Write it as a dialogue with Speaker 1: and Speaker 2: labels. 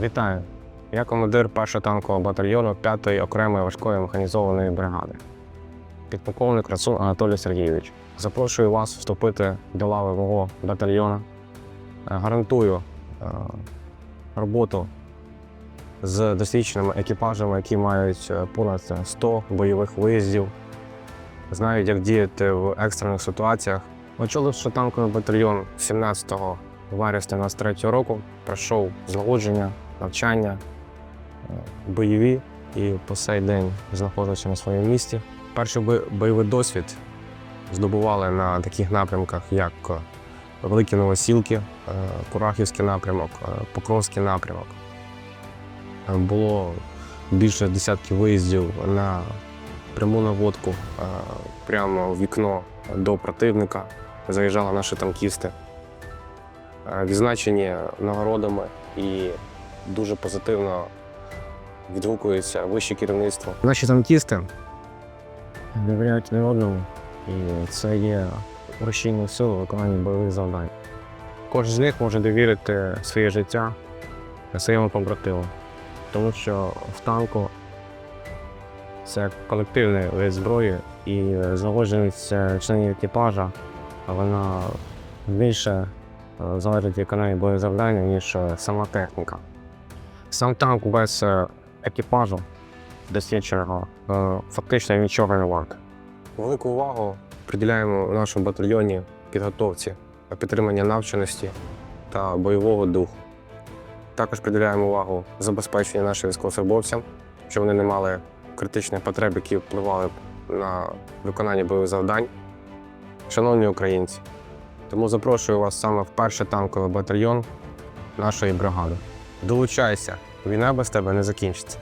Speaker 1: Вітаю! Я командир 1 танкового батальйону 5-ї окремої важкої механізованої бригади. Підполковник Рацун Анатолій Сергійович. Запрошую вас вступити до лави мого батальйону. Е, Гарантую е, роботу з досвідченими екіпажами, які мають е, понад 100 бойових виїздів, знають, як діяти в екстрених ситуаціях. Очоливши танковий батальйон 17 вересня 23 року, пройшов злагодження, навчання, е, бойові і по сей день знаходжуся на своєму місці. Перший бойовий досвід здобували на таких напрямках, як е, Великі Новосілки, е, Курахівський напрямок, Покровський напрямок. Було більше десятків виїздів на пряму наводку прямо в вікно до противника. Заїжджали наші танкісти, відзначені нагородами і дуже позитивно відгукується вище керівництво. Наші танкісти довіряють не одному, і це є рушійною силою виконання бойових завдань. Кожен з них може довірити своє життя своєму побратиму, тому що в танку це колективний вид зброї і заложеність членів екіпажа, вона більше е, залежить від виконання бойових завдання, ніж е, сама техніка. Сам танк без екіпажу досвідченого фактично нічого не варт. Велику увагу приділяємо в нашому батальйоні підготовці, підтримання навченості та бойового духу. Також приділяємо увагу забезпеченню нашим військовослужбовцям, щоб вони не мали критичних потреб, які впливали на виконання бойових завдань. Шановні українці, тому запрошую вас саме в перший танковий батальйон нашої бригади. Долучайся, війна без тебе не закінчиться.